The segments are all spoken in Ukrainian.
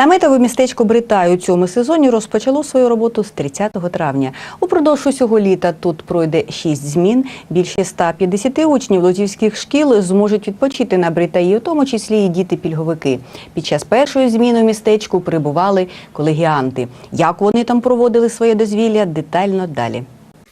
Наметове містечко Бритай у цьому сезоні розпочало свою роботу з 30 травня. Упродовж усього літа тут пройде 6 змін. Більше 150 учнів лозівських шкіл зможуть відпочити на Бритаї, у тому числі і діти-пільговики. Під час першої зміни у містечку прибували колегіанти. Як вони там проводили своє дозвілля, детально далі.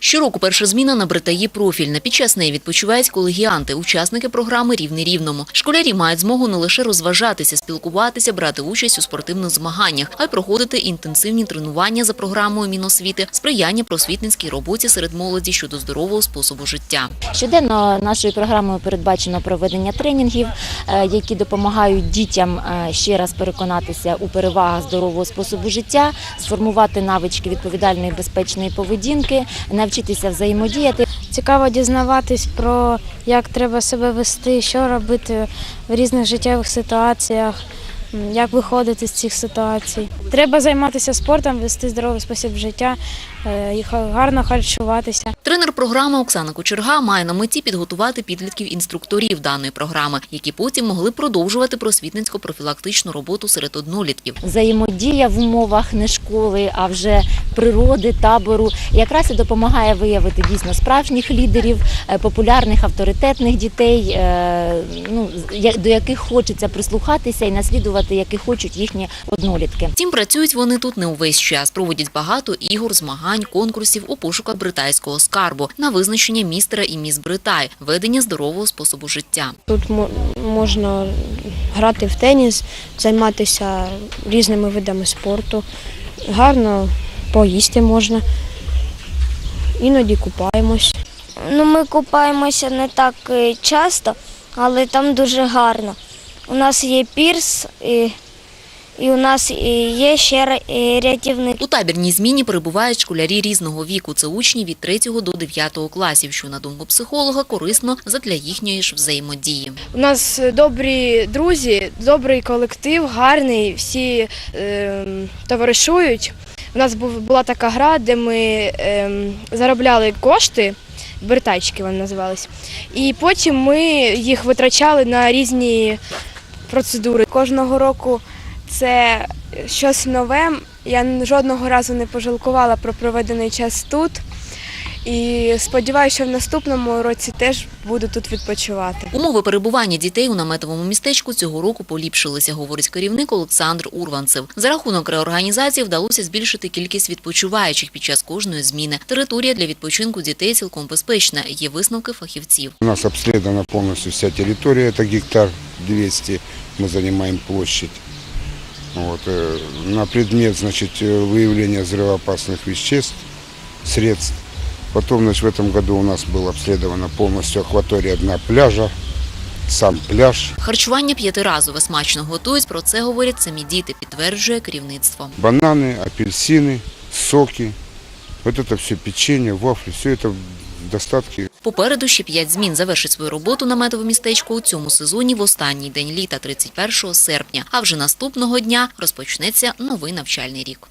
Щороку перша зміна на Бритаї профільна. Під час неї відпочивають колегіанти, учасники програми Рівний рівному. Школярі мають змогу не лише розважатися, спілкуватися, брати участь у спортивних змаганнях, а й проходити інтенсивні тренування за програмою Міносвіти, сприяння просвітницькій роботі серед молоді щодо здорового способу життя. Щоденно нашою програмою передбачено проведення тренінгів, е, які допомагають дітям е, ще раз переконатися у перевагах здорового способу життя, сформувати навички відповідальної безпечної поведінки, навчитися взаємодіяти. Цікаво дізнаватись про як треба себе вести, що робити в різних життєвих ситуаціях, як виходити з цих ситуацій. Треба займатися спортом, вести здоровий спосіб життя, е, і гарно харчуватися. Тренер програми Оксана Кочерга має на меті підготувати підлітків-інструкторів даної програми, які потім могли продовжувати просвітницько-профілактичну роботу серед однолітків. Взаємодія в умовах не школи, а вже природи, табору якраз і допомагає виявити дійсно справжніх лідерів, е, популярних авторитетних дітей, е, ну, до яких хочеться прислухатися і наслідувати, які хочуть їхні однолітки. Втім, працюють вони тут не увесь час. Проводять багато ігор, змагань, конкурсів у пошуках бритайського скарбу на визначення містера і міс Бритай, ведення здорового способу життя. Тут мо- можна грати в теніс, займатися різними видами спорту, гарно поїсти можна, іноді купаємось. Ну, ми купаємося не так е, часто, але там дуже гарно. У нас є пірс і, і у нас е, є ще е, рятівник. У табірній зміні перебувають школярі різного віку. Це учні від 3 до 9 класів, що на думку психолога корисно задля їхньої ж взаємодії. У нас добрі друзі, добрий колектив, гарний, всі е, товаришують. У нас була така гра, де ми е, заробляли кошти, вертачки вони називались, і потім ми їх витрачали на різні процедури. Кожного року це щось нове. Я жодного разу не пожалкувала про проведений час тут. І сподіваюся, що в наступному році теж буду тут відпочивати. Умови перебування дітей у наметовому містечку цього року поліпшилися, говорить керівник Олександр Урванцев. За рахунок реорганізації вдалося збільшити кількість відпочиваючих під час кожної зміни. Територія для відпочинку дітей цілком безпечна. Є висновки фахівців. У нас обследована полностью вся территория, это гектар 200, мы занимаем площадь. Вот, э, на предмет значит, э, выявления взрывоопасных веществ, средств. Потом значит, в этом году у нас была обследована полностью акватория дна пляжа, сам пляж, Харчування п'ятиразове смачно готують. Про це говорять самі діти, підтверджує керівництво. бананы, апельсины, соки. Вот это все печенье, вафли, все это в достатке Попереду ще п'ять змін завершить свою роботу наметове містечко у цьому сезоні в останній день літа, 31 серпня. А вже наступного дня розпочнеться новий навчальний рік.